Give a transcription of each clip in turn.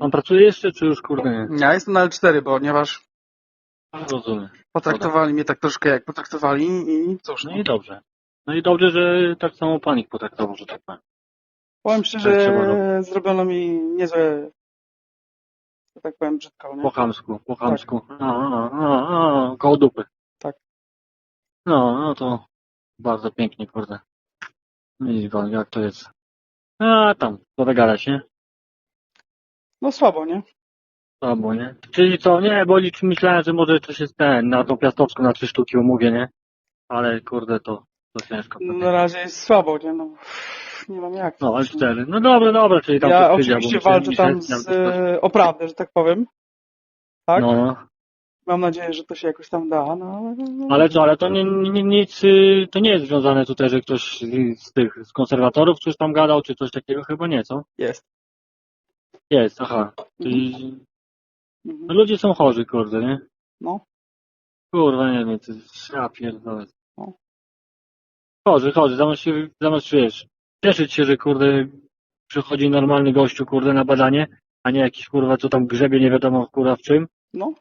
On pracuje jeszcze, czy już kurde nie? Ja jestem na L4, ponieważ Rozumiem. potraktowali mnie tak troszkę jak potraktowali i cóż, No no. i dobrze. No i dobrze, że tak samo pan ich potraktował, że tak powiem. powiem Tak szczerze, trzeba robić. zrobiono mi niezłe, że tak powiem brzydko, nie? Po chamsku, po chamsku. A, a, a, a, koło dupy. Tak. No, no to bardzo pięknie, kurde. Widzi pan, jak to jest. A tam, podegarać, nie? No słabo, nie? Słabo, nie? Czyli co, nie, bo lic- myślałem, że może coś jest ten, na tą piastowską na trzy sztuki umówię, nie? Ale kurde, to, to ciężko. No, na razie jest słabo, nie? No, nie mam jak. No, ale cztery. No dobra, dobra, czyli tam ja oczywiście walczę tam z, e, o prawdę, że tak powiem. Tak? No. Mam nadzieję, że to się jakoś tam da, no ale... no, Ale co, ale to nie, nie, nic, y, to nie jest związane tutaj, że ktoś z, z tych, z konserwatorów coś tam gadał, czy coś takiego? Chyba nie, co? Jest. Jest, aha. Czyli Mhm. no, ludzie są chorzy, kurde, nie? No. Kurwa, nie wiem, to jest, ja pierdolę. No. Chorzy, chorzy, zamiast się, zamiast, wiesz, cieszyć się, że kurde, przychodzi normalny gościu, kurde, na badanie, a nie jakiś, kurwa, co tam grzebie nie wiadomo, kurwa, w czym. No.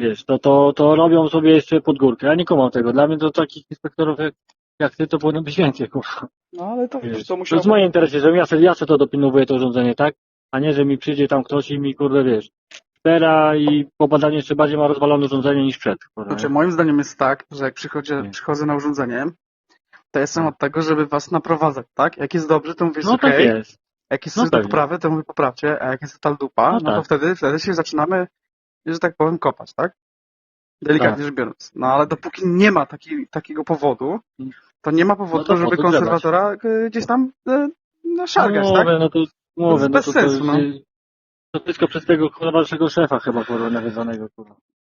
Wiesz, to, to, to robią sobie jeszcze pod górkę. Ja nie kumam tego. Dla mnie to takich inspektorów jak, jak ty, to powinno być więcej, kurwa. No ale to wiesz, Wiesz, to to musiał... jest w moim interesie, że ja sobie, ja sobie to dopilnowuję to urządzenie, tak? A nie, że mi przyjdzie tam ktoś i mi, kurde, wiesz, spera i po badaniu jeszcze bardziej ma rozwalone urządzenie niż przed. Kurwa, Znaczy, moim zdaniem jest tak, że jak przychodzę, Nie. przychodzę na urządzenie, to jestem Tak. od tego, żeby was naprowadzać, tak? Jak jest dobrze, to mówię, no tak jest. Jak jest No coś do poprawy, to mówię poprawcie, a jak jest total dupa, No no, to tak. wtedy, wtedy się zaczynamy, że tak powiem, kopać, tak? Delikatnie Tak. rzecz biorąc. No ale dopóki nie ma taki, takiego powodu, to nie ma powodu, No to żeby konserwatora e, gdzieś tam e, no, szargać, no, tak? no to, mówię, jest no bez to, sensu, to, no. to wszystko przez tego kurwa szefa chyba kurwa nawiedzonego kurwa.